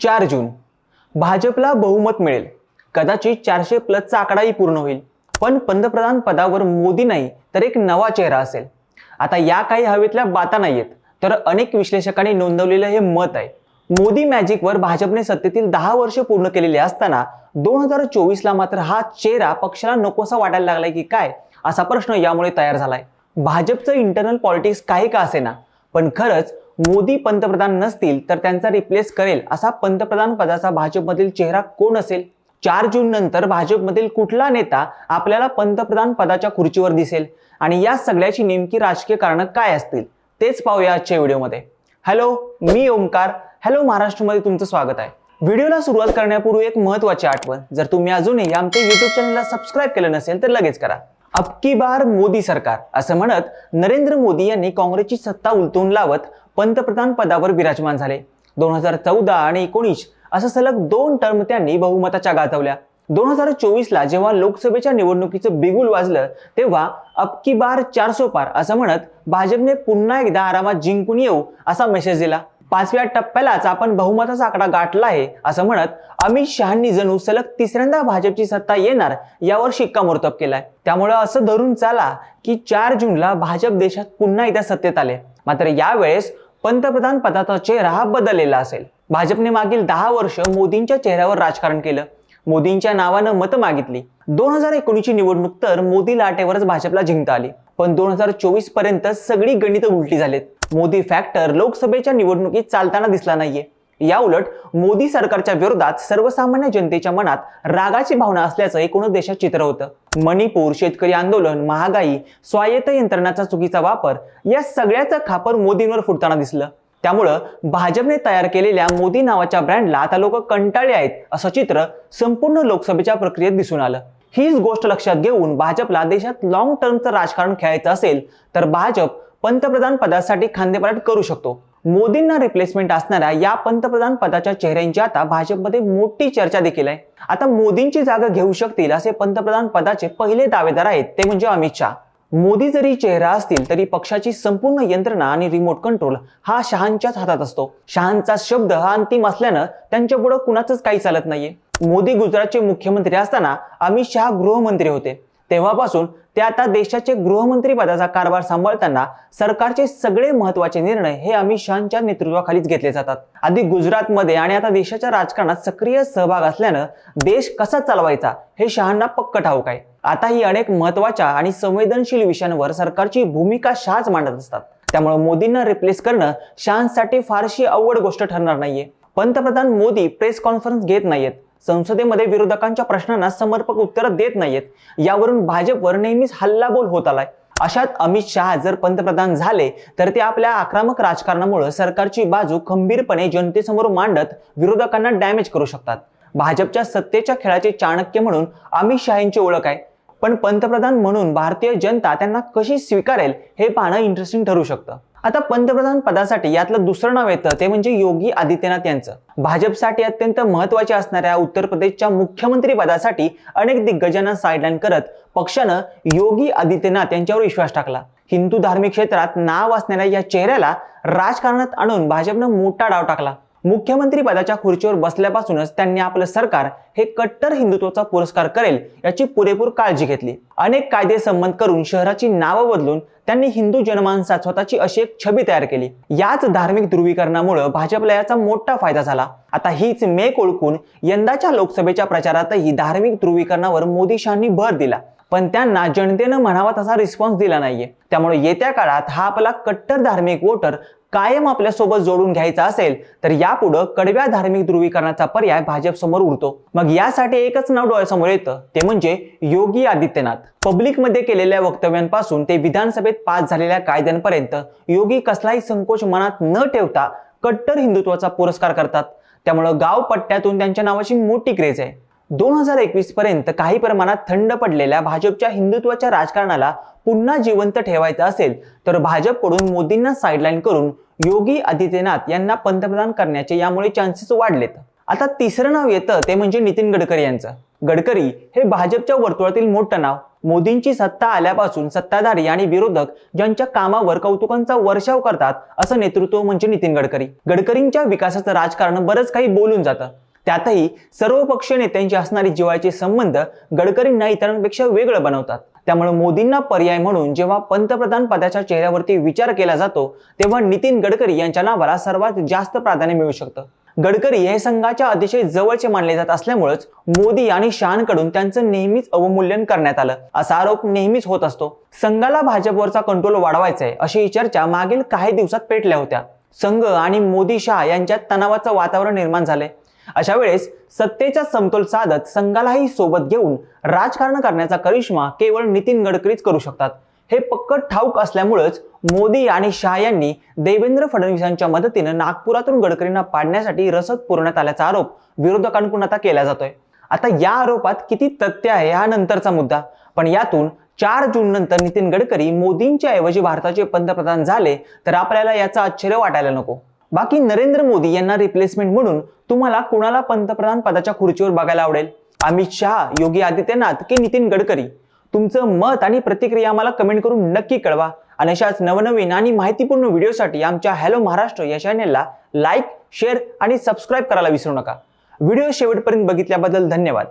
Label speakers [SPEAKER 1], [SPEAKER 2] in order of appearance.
[SPEAKER 1] चार जून. भाजपला बहुमत मिळेल. कदाचित चारशे प्लसचा आकडाही पूर्ण होईल. पण पंतप्रधान पदावर मोदी नाही तर एक नवा चेहरा असेल. आता या काही हवेतल्या बाता नाहीयेत तर अनेक विश्लेषकांनी नोंदवलेलं हे मत आहे. मोदी मॅजिकवर भाजपने सत्तेतील दहा वर्ष पूर्ण केलेली असताना दोन हजार चोवीसला मात्र हा चेहरा पक्षाला नकोसा वाटायला लागलाय की काय असा प्रश्न यामुळे तयार झालाय. भाजपचं इंटरनल पॉलिटिक्स काही का असेना पण खरंच मोदी पंतप्रधान नसतील तर त्यांचा रिप्लेस करेल असा पंतप्रधान पदाचा भाजपमधील चेहरा कोण असेल? चार जून नंतर भाजपमधील कुठला नेता आपल्याला पंतप्रधान पदाच्या खुर्चीवर दिसेल? आणि या सगळ्याची नेमकी राजकीय कारणं काय असतील? तेच पाहूया आजच्या व्हिडिओमध्ये. हॅलो मी ओमकार हॅलो महाराष्ट्रमध्ये तुमचं स्वागत आहे. व्हिडिओला सुरुवात करण्यापूर्वी एक महत्वाची आठवण. जर तुम्ही अजूनही आमच्या युट्यूब चॅनलला सबस्क्राईब केलं नसेल तर लगेच करा. अबकी बार मोदी सरकार? असं म्हणत नरेंद्र मोदी यांनी काँग्रेसची सत्ता उलटून लावत पंतप्रधान पदावर विराजमान झाले. दोन हजार चौदा आणि एकोणीस असं सलग दोन टर्म त्यांनी बहुमताच्या गाजवल्या. दोन हजार चोवीसला जेव्हा लोकसभेच्या निवडणुकीचं बिगुल वाजलं तेव्हा अबकी बार चारसो पार असं म्हणत भाजपने पुन्हा एकदा आरामात जिंकून येऊ असा मेसेज दिला. पाचव्या टप्प्यालाच आपण बहुमताचा आकडा गाठला आहे असं म्हणत अमित शहांनी जणू सलग तिसऱ्यांदा भाजपची सत्ता येणार यावर शिक्कामोर्तब केलाय. त्यामुळे असं धरून चाला की चार जूनला भाजप देशात पुन्हा एकदा सत्तेत आले. मात्र यावेळेस पंतप्रधान पदाचा चेहरा हा बदललेला असेल. भाजपने मागील दहा वर्ष मोदींच्या चेहऱ्यावर राजकारण केलं. मोदींच्या नावानं मतं मागितली. दोन हजार एकोणीसची निवडणूक तर मोदी लाटेवरच भाजपला जिंकता आली. पण दोन हजार चोवीसपर्यंत सगळी गणितं उलटी झालेत. मोदी फॅक्टर लोकसभेच्या निवडणुकीत चालताना दिसला नाहीये. याउलट मोदी सरकारच्या विरोधात सर्वसामान्य जनतेच्या मनात रागाची भावना असल्याचं एकूणच देशात चित्र होतं. मणिपूर शेतकरी आंदोलन महागाई स्वायत्त यंत्रणाचा चुकीचा वापर या सगळ्याचं खापर मोदींवर फुटताना दिसलं. त्यामुळं भाजपने तयार केलेल्या मोदी नावाच्या ब्रँडला आता लोक कंटाळले आहेत असं चित्र संपूर्ण लोकसभेच्या प्रक्रियेत दिसून आलं. हीच गोष्ट लक्षात घेऊन भाजपला देशात लॉंग टर्मचं राजकारण खेळायचं असेल तर भाजप पंतप्रधान पदासाठी खांदेपाठ करू शकतो. मोदींना रिप्लेसमेंट असणाऱ्या या पंतप्रधान पदाच्या चेहऱ्यांची आता भाजपमध्ये मोठी चर्चा देखील आहे. आता मोदींची जागा घेऊ शकतील असे पंतप्रधान पदाचे पहिले दावेदार आहेत ते म्हणजे अमित शहा. मोदी जरी चेहरा असतील तरी पक्षाची संपूर्ण यंत्रणा आणि रिमोट कंट्रोल हा शहांच्याच हातात असतो. शहांचा शब्द हा अंतिम असल्यानं त्यांच्या पुढे कुणाचंच काही चालत नाहीये. मोदी गुजरातचे मुख्यमंत्री असताना अमित शहा गृहमंत्री होते. तेव्हापासून ते आता देशाचे गृहमंत्री पदाचा कारभार सांभाळताना सरकारचे सगळे महत्त्वाचे निर्णय हे अमित शहाच्या नेतृत्वाखालीच घेतले जातात. आधी गुजरातमध्ये आणि आता देशाच्या राजकारणात सक्रिय सहभाग असल्यानं देश कसा चालवायचा हे शहांना पक्क ठाऊक आहे. आता ही अनेक महत्त्वाच्या आणि संवेदनशील विषयांवर सरकारची भूमिका शहाच मांडत असतात. त्यामुळे मोदींना रिप्लेस करणं शहांसाठी फारशी अवघड गोष्ट ठरणार नाहीये. पंतप्रधान मोदी प्रेस कॉन्फरन्स घेत नाहीयेत. संसदेमध्ये विरोधकांच्या प्रश्नांना समर्पक उत्तरं देत नाहीयेत. यावरून भाजपवर नेहमीच हल्लाबोल होत आलाय. अशात अमित शहा जर पंतप्रधान झाले तर ते आपल्या आक्रमक राजकारणामुळे सरकारची बाजू खंबीरपणे जनतेसमोर मांडत विरोधकांना डॅमेज करू शकतात. भाजपच्या सत्तेच्या खेळाचे चाणक्य म्हणून अमित शहाची ओळख आहे. पण पंतप्रधान म्हणून भारतीय जनता त्यांना कशी स्वीकारेल हे पाहणं इंटरेस्टिंग ठरू शकतं. आता पंतप्रधान पदासाठी यातलं दुसरं नाव येतं ते म्हणजे योगी आदित्यनाथ यांचं. भाजपसाठी अत्यंत महत्त्वाचे असणाऱ्या उत्तर प्रदेशच्या मुख्यमंत्री पदासाठी अनेक दिग्गजांना साईडलाईन करत पक्षानं योगी आदित्यनाथ यांच्यावर विश्वास टाकला. हिंदू धार्मिक क्षेत्रात नाव असणाऱ्या या चेहऱ्याला राजकारणात आणून भाजपनं मोठा डाव टाकला. मुख्यमंत्री पदाच्या खुर्चीवर बसल्यापासूनच त्यांनी आपलं सरकार हे कट्टर हिंदुत्वाचा पुरस्कार करेल याची पुरेपूर काळजी घेतली. अनेक कायदे संबंध करून शहराची नावं बदलून त्यांनी हिंदू जनमानसात स्वतःची अशी एक छबी तयार केली. याच धार्मिक ध्रुवीकरणामुळे भाजपला याचा मोठा फायदा झाला. आता हीच मेक ओळखून यंदाच्या लोकसभेच्या प्रचारातही धार्मिक ध्रुवीकरणावर मोदी शहांनी भर दिला. पण त्यांना जनतेनं म्हणावा तसा रिस्पॉन्स दिला नाहीये. त्यामुळे येत्या काळात हा आपला कट्टर धार्मिक वोटर कायम आपल्यासोबत जोडून घ्यायचा असेल तर यापुढं कडव्या धार्मिक ध्रुवीकरणाचा पर्याय भाजप समोर उरतो मग यासाठी एकच नाव डोळ्यासमोर येतं ते म्हणजे योगी आदित्यनाथ. पब्लिकमध्ये केलेल्या वक्तव्यांपासून ते विधानसभेत पास झालेल्या कायद्यांपर्यंत योगी कसलाही संकोच मनात न ठेवता कट्टर हिंदुत्वाचा पुरस्कार करतात. त्यामुळं गाव पट्ट्यातून त्यांच्या नावाची मोठी क्रेज आहे. दोन हजार एकवीस पर्यंत काही प्रमाणात थंड पडलेल्या भाजपच्या हिंदुत्वाच्या राजकारणाला पुन्हा जिवंत ठेवायचं असेल तर भाजपकडून मोदींना साईडलाईन करून योगी आदित्यनाथ यांना पंतप्रधान करण्याचे यामुळे चान्सेस वाढलेत. आता तिसरं नाव येतं ते म्हणजे नितीन गडकरी यांचं. गडकरी हे भाजपच्या वर्तुळातील मोठं नाव. मोदींची सत्ता आल्यापासून सत्ताधारी आणि विरोधक ज्यांच्या कामावर कौतुकांचा वर्षाव करतात असं नेतृत्व म्हणजे नितीन गडकरी. गडकरींच्या विकासाचं राजकारण बरंच काही बोलून जातं. त्यातही सर्व पक्ष नेत्यांची असणारी जीवाचे संबंध गडकरींना इतरांपेक्षा वेगळं बनवतात. त्यामुळे मोदींना पर्याय म्हणून जेव्हा पंतप्रधान पदाच्या चेहऱ्यावरती विचार केला जातो तेव्हा नितीन गडकरी यांच्या नावाला सर्वात जास्त प्राधान्य मिळू शकतं. गडकरी हे संघाच्या अतिशय जवळचे मानले जात असल्यामुळेच मोदी आणि शहांकडून त्यांचं नेहमीच अवमूल्यन करण्यात आलं. असा आरोप नेहमीच होत असतो. संघाला भाजपवरचा कंट्रोल वाढवायचा आहे अशी चर्चा मागील काही दिवसात पेटल्या होत्या. संघ आणि मोदी शहा यांच्यात तणावाचं वातावरण निर्माण झालंय. अशा वेळेस सत्तेचा समतोल साधत संघालाही सोबत घेऊन राजकारण करण्याचा करिश्मा केवळ नितीन गडकरीच करू शकतात. हे पक्क ठाऊक असल्यामुळेच मोदी आणि शहा यांनी देवेंद्र फडणवीसांच्या मदतीनं नागपुरातून गडकरींना पाडण्यासाठी रसद पुरवण्यात आल्याचा आरोप विरोधकांकडून आता केला जातोय. आता या आरोपात किती तथ्य आहे हा नंतरचा मुद्दा. पण यातून चार जून नंतर नितीन गडकरी मोदींच्या ऐवजी भारताचे पंतप्रधान झाले तर आपल्याला याचं आश्चर्य वाटायला नको. बाकी नरेंद्र मोदी यांना रिप्लेसमेंट म्हणून तुम्हाला कुणाला पंतप्रधान पदाच्या खुर्चीवर बघायला आवडेल? अमित शहा योगी आदित्यनाथ की नितीन गडकरी? तुमचं मत आणि प्रतिक्रिया आम्हाला कमेंट करून नक्की कळवा. आणि अशाच नवनवीन आणि माहितीपूर्ण व्हिडिओसाठी आमच्या हॅलो महाराष्ट्र या चॅनेलला लाईक शेअर आणि सबस्क्राईब करायला विसरू नका. व्हिडिओ शेवटपर्यंत बघितल्याबद्दल धन्यवाद.